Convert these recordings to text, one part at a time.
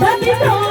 把眉头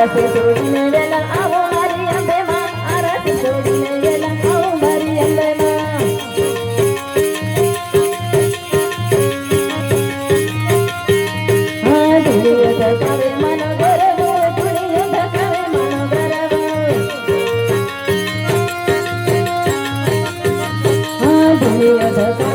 આરતી જોડીને વેલા આવો મારી અંબે માં આરતી જોડીને વેલા આવો મારી અંબે માં હા દુનિયા ધકાવે મન ગરવો દુનિયા ધકાવે મન ગરવો હા દુનિયા ધકાવે